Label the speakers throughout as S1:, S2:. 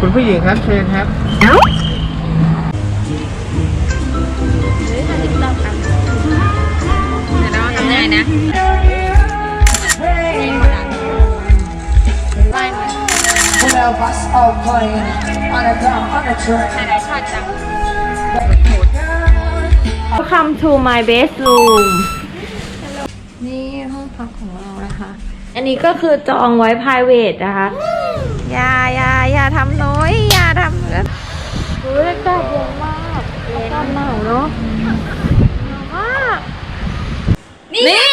S1: คุณผู้หญิงครับเชิญครับ
S2: เดี๋ยวเราทำยังไงนะนี่หมดอะไล่มา
S3: Well, us all playing on a drum, on a train.
S2: ไหนๆชอบจัง
S4: Welcome to my bedroom นี่ห้องพักของเรานะคะ อันนี้ก็คือจองไว้ private นะคะอย่าอย่าอย่า ทำน้อยอย่าทำเลยเฮ้ยอากาศเย็นมากอากาศหนาวเนาะหนาวมากนี่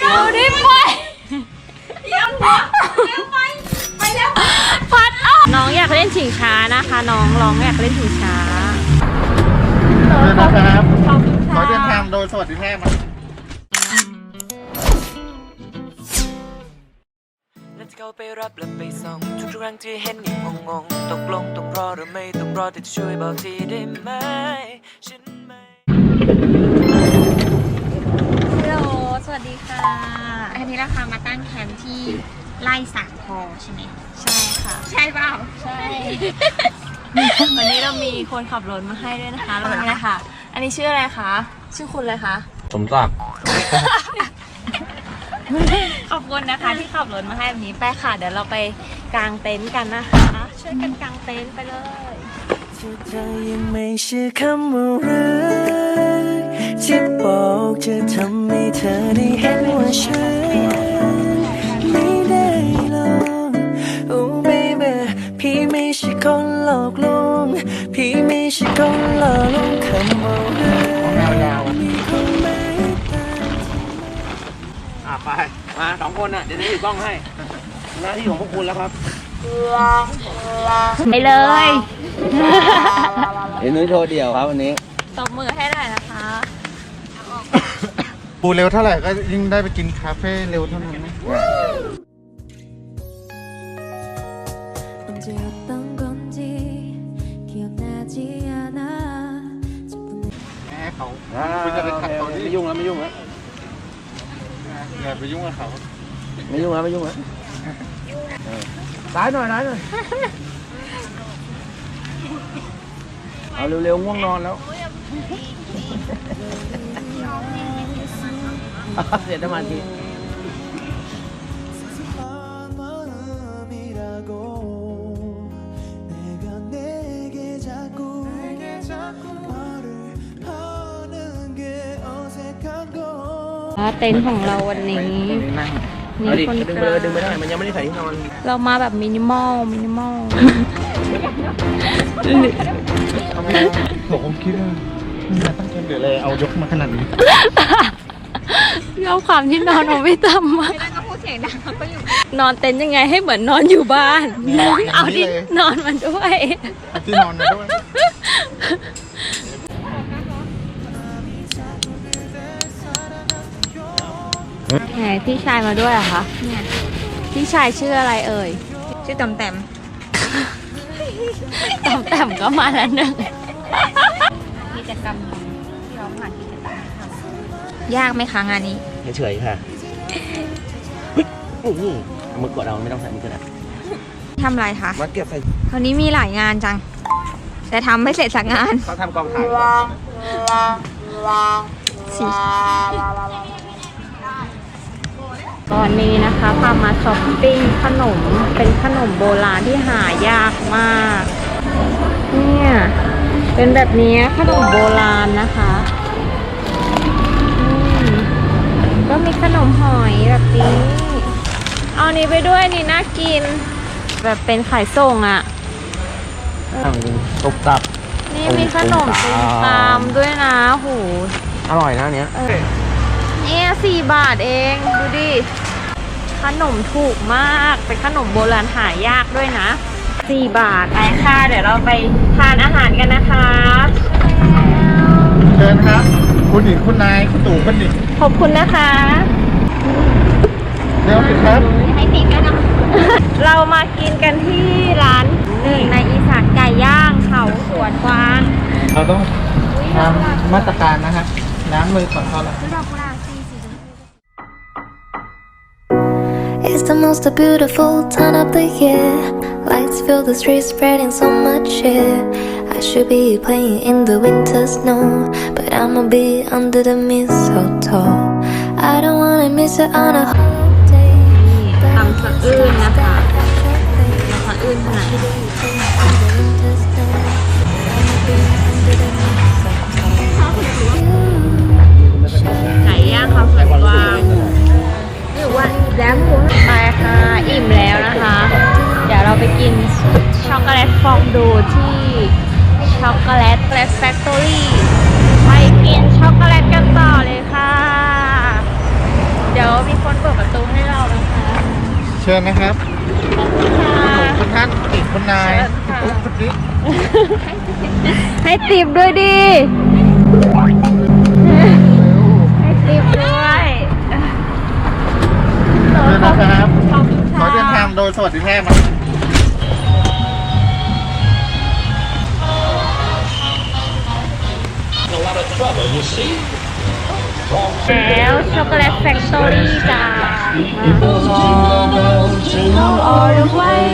S4: เอาดิไปยังไปไปไปแล้วพัดออกน้องอยากเล่นชิงช้านะคะ น้องร้องอยากเล่นชิงช้า
S1: เชิญนะครับ
S4: ขอ
S1: เดินทางโดยสวัสดิภาพนะ
S5: Let's go ไปรับและไปส่งทุกครั้งที่เห็นยังงงๆตกลงต้องรอหรือไม่ต้องรอแต่จะช่วยบอกทีได้ไหมฉันไม่
S4: ฮัลโหล สวัสดีค่ะ
S2: อันนี้เราพามาตั้งแคมป์ที่ไล่สามคอใช่ไหม
S4: ใช่ค่ะ
S2: ใช่เปล่า
S4: ใช่ วันนี้เรามีคนขับรถมาให้ด้วยนะคะเราเนี่ยค่ะอันนี้ชื่ออะไรคะ ชื่อคุณอะไรคะ
S1: สมศักดิ์
S4: ขอบคุณนะคะที่ขับรถมาให้แบบนี้ไปค่ะ เดี๋ยวเราไปกางเต็นท์กันนะคะ ช่วยกันกางเต็นท์ไปเลย
S5: เธอยังไม่เชื่อคำว่ารักที่บอกจะทำให้เธอได้เห็นว่าฉันไม่ได้ลองโอ้ baby พี่ไม่ใช่คนหลอกลวงพี่ไม่ใช่คนหลอกลวงคำว่า มา
S6: สองคนน่ะ เดี๋ยวนี้ถือกล้องให้ หน้าที่ของพวกคุณแล้วครับ
S4: ไปเลย
S6: เอ้นุ้ยโทรเดี่ยวครับวันนี้
S4: ตบมือให้ได้นะคะ
S1: ปูเร็วเท่าไหร่ก็ยิ่งได้ไปกินคาเฟ่เร็วเท่านั้นไะแม่เขาไม่
S6: ยุ่งแล้วไม่ยุ่งแล้ว
S1: อย่าไปยุ่งกับเขา
S6: ไม่ยุ่งแล้วไม่ยุ่งแล้วเออซ้ายหน่อยซ้ายหน่อยเอาเร็วๆง่วงนอนแล้ว เสียสมาธิ
S4: เต็นท์ของเราวันนี้
S6: นั่ง
S4: มี
S6: เอาดิ
S4: คน
S6: ดึง
S4: ก
S6: ไป
S4: ลา
S6: เลย
S4: ง
S6: ดึงไปได้ มันยังไม่ได้ใส่ที่นอน
S4: เรามาแบบมินิมอล มินิมอล
S1: ทำไมผมคิดว่าไม่ตั้งใจเดือดเลยเอายกมาขนาดนี้
S4: เล่าความที่นอนของพี่ตั้มมา
S2: ไม่ได้ก็พูดเสียงดังเขาก็อยู่
S4: นอนเต็นท์ยังไงให้เหมือนนอนอยู่บ้าน
S1: นอนอย่างนี้
S4: เอาที่
S1: เลย
S4: นอนมาด้วย
S1: เอาที่นอนมาด้วย
S4: ไหนพี่ชายมาด้วยเหรอะคะ
S2: เนี่ย
S4: พี่ชายชื่ออะไรเอ่ย
S2: ชื่อตอมแตม
S4: ตอมแต้มก็มาแล้วหนึ่ง
S2: กิจกรรมที่เราผ่านกิจกรรมให้ทำยากไหมคะงานนี้
S6: เฉยๆค่ะเฮ้ยอื้อหือเอามือกดเอาไม่ต้องใส่มือก็ได้
S2: ทำอะไรคะ
S6: มาเก็บใส่
S2: วันนี้มีหลายงานจัง แต่ทำไม่เสร็จสักงาน
S6: เขาทำกองถ่ายก่อน
S4: ตอนนี้นะคะพามาช้อปปิ้งขนมเป็นขนมโบราณที่หายากมาก เนี่ยเป็นแบบนี้ขนมโบราณนะคะอืมก็มีขนมหอยแบบนี้เอานี้ไปด้วยนี่น่ากิน แบบเป็นขายส่งอะ่ะ
S6: ตั้งตุกตับ
S4: นี่มีขนมตุมตามด้วยนะโห
S6: อร่อยนะอันเนี้ย
S4: เนี่ยสี่บาทเอง ดูดิ ขนมถูกมาก เป็นขนมโบราณหายากด้วยนะสี่บาทไปค่ะ เดี๋ยวเราไปทานอาหารกันนะคะ
S1: เชิญครับ คุณหญิงคุณนายคุณตู่คุณหญิง
S4: ขอบคุณนะคะ
S1: เร็วสิครับ
S4: ให้ติดกันนะเรามากินกันที่ร้านหนึ่งในอีสานไก่ย่างเขาสวนกวาง
S1: เราต้องตามมาตรการนะครับล้างมือก่อนเข้าร้าน
S7: most beautiful time of the year. Lights fill the streets, spreading so much cheer. I should be playing in the winter snow, but I'ma be under the mistletoe. I don't wanna miss it on a holiday.
S4: ทำสะอื้นนะคะสะอื้นขนาด ลตแกลสแฟคทอรี่ไปกินช็อกโกแลตกันต่อเลยค่ะ เดี๋ยวมีคนเปิดประตูให้เรานะคะ
S1: เชิญนะครับ
S4: ค่ะ
S1: คุณท่านอีกคุณนาย
S4: เชิญค่ะ
S1: อุ๊ยคุณติ๊ก
S4: ให้ติบด้วยดิ ให้ติบด้วย
S1: เชิญนะครับ
S4: ขอบคุณ
S1: ขอ
S4: ค่ะ
S1: เดินทางโดยสวัสดิแพท ย์นะ
S4: แล้วช็อกโกแลตแฟคทอรี่จ้า all the way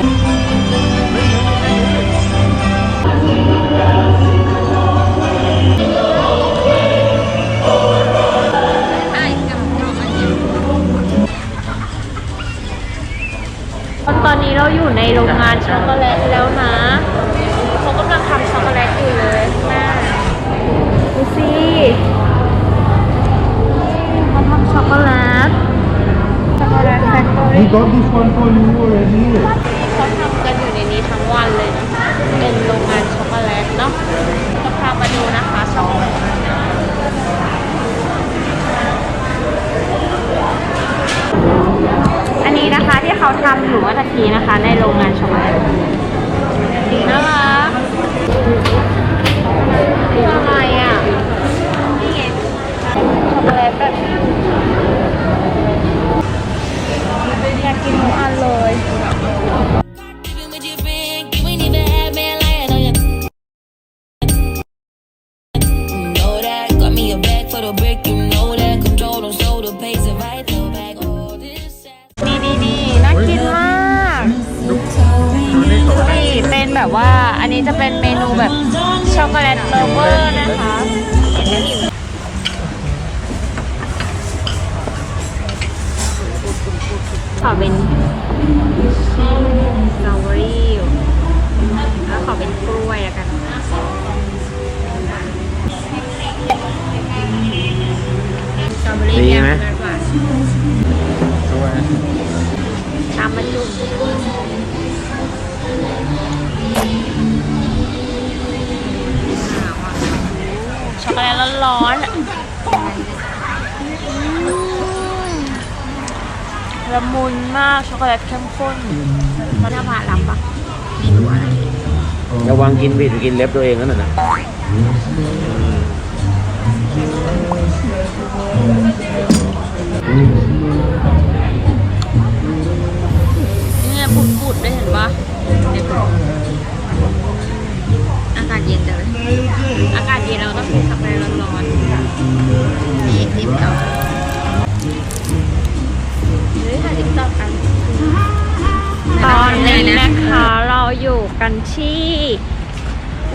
S4: ตอนนี้เราอยู่ในโรงงานช็อกโกแลตแล้วนะ เขากำลังทำช็อกโกแลตอยู่เลยแม่ดูสิเขาทำช็อกโกแลต ช็อกโกแลตแฟคทอรี่
S1: We got this one for you already
S4: เขาทำกันอยู่ในนี้ทั้งวันเลยนะ เป็นโรงงานช็อกโกแลตเนาะจะพามาดูนะคะช็อกโกแลตอันนี้นะคะที่ เขาทำหนูตะกี้นะคะ ในโรงงานช็อกโกแลตดีน่ารักคืออะไรอะ นี่ไงช็อกโกแลตแบบอยากกินทุกอันเลย จะเป็นเมนูแบบช็อกโกแลตเลเวอร์นะคะเห็นไหมหิวขอเป็นสตรอเบอรี่แล้วขอเป็นกล้วยแล้วกันสตรอเบอรี่
S6: ดีไหม
S4: แก้วหวาน
S1: ด้วย
S4: ตามมาจุ่ กโกแลตร้อนๆอะอืมละมุนมาก ช็อกโกแลตเข้มข้นมันน่ามาล้ำปะมีหนูอะไร
S6: ระวังกินผิดกินเล็บตัวเองนั่นน่ะ
S4: เนี่ยปุดๆได้เห็นปะเนี่ยอากาศเย็นจังเลยอากาศเย็นเราต้องกินกาแฟร้อนๆนี่จิ้มต่อเฮ้ยถ่ายจิ้มต่อกันตอนนี้นะคะเราอยู่กันที่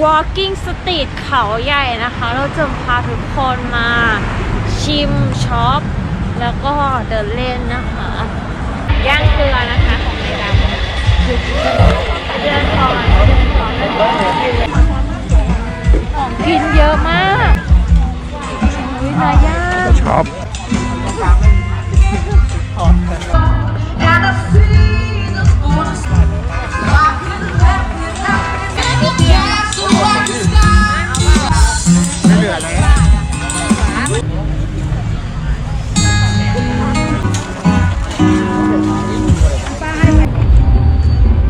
S4: Walking Street เขาใหญ่นะคะ เราจะพาทุกคนมาชิมช็อป แล้วก็เดินเล่นนะคะย่างเกลือนะคะของในดำเดินก่อนเดินก่อน ของกินเยอะมากวินาย่าง
S1: ชอบไม่เหลือแล้ว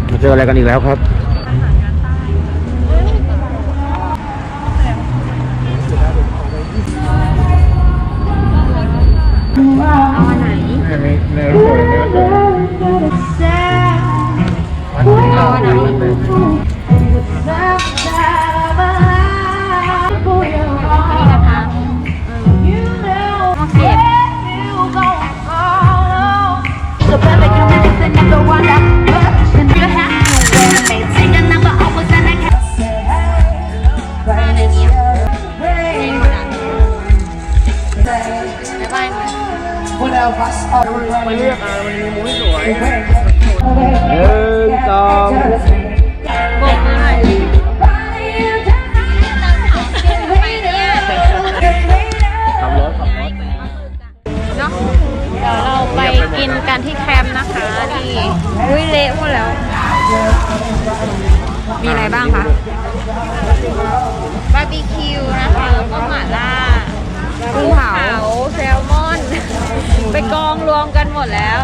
S6: มาเจออะไรกันอีกแล้วครับ
S8: One of us are
S6: ไปเลือกอะมันมีมุ้ยสวย
S8: playing.
S6: หนึ่งสอง
S4: โบกมือหน่อยไปเนี่ย
S6: ขับรถขับรถ
S4: เนาะเดี๋ยวเราไปกินกันที่แคมป์นะคะนี่อุ้ยเละหมดแล้ว มีอะไรบ้างคะบาร์บีคิวนะคะ แล้วก็หม่าล่ากุ้งเผาแซลมอน ไปกองรวมกันหมดแล้ว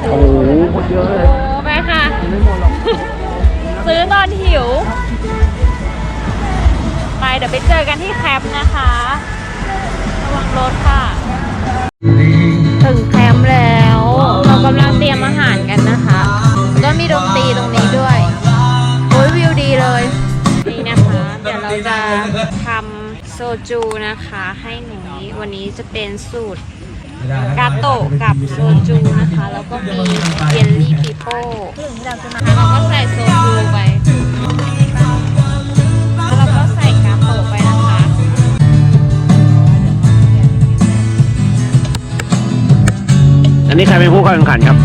S6: โอ้โหหมดเยอะเลย
S4: โอ้ไปค่ะ
S6: ไม่หมดหรอก
S4: ซื้อตอนหิว ไปเดี๋ยวไปเจอกันที่แคมป์นะคะ ระวังรถค่ะ ถึงแคมป์แล้ว เรากำลังเตรียมอาหารกันนะคะ ก็มีดนตรีตรงนี้ด้วย โอ้ยวิวดีเลย นี่นะคะ เดี๋ยวเราจะทำโซจูนะคะ ให้หนูนี้วันนี้จะเป็นสูตร กาโตะกับโซจูนะคะ แล้วก็มีเยลลี่ปีโป้แล้วเราก็ใส่โซจูไป แล้วเราก็ใส่กาโตะไปนะคะ
S6: อันนี้ใครเป็นผู้เข้าแข่งขันครับ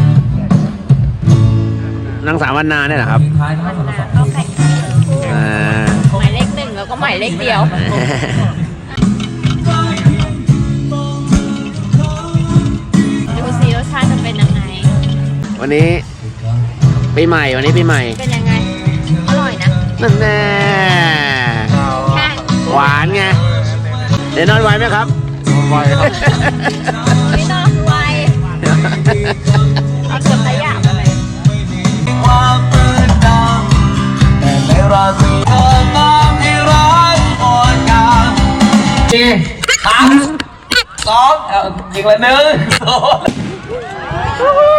S6: นางสาววันนาเนี่ยเหรอครับ
S4: มันนาเข้าแข่งขัน
S6: อ่า
S4: หมายเลขหนึ่งแล้วก็หมายเลขเดียว
S6: วันนี้ปีใหม่วันนี้ปีใหม่
S4: เป็นยังไง อร่อยนะ
S6: นั่นแน่
S4: แค่
S6: หวานไงเดี๋ยวนอนไหวไหมครับ
S1: ไวครับ
S4: ไม่ต้องไวเอาเกือบขยะมาเลย
S3: ความมืดดำแต่ในราตรีเธอตามให้ร้ายอ่อนกามสี่สามสองเอายิงเลยหนึ่งสอง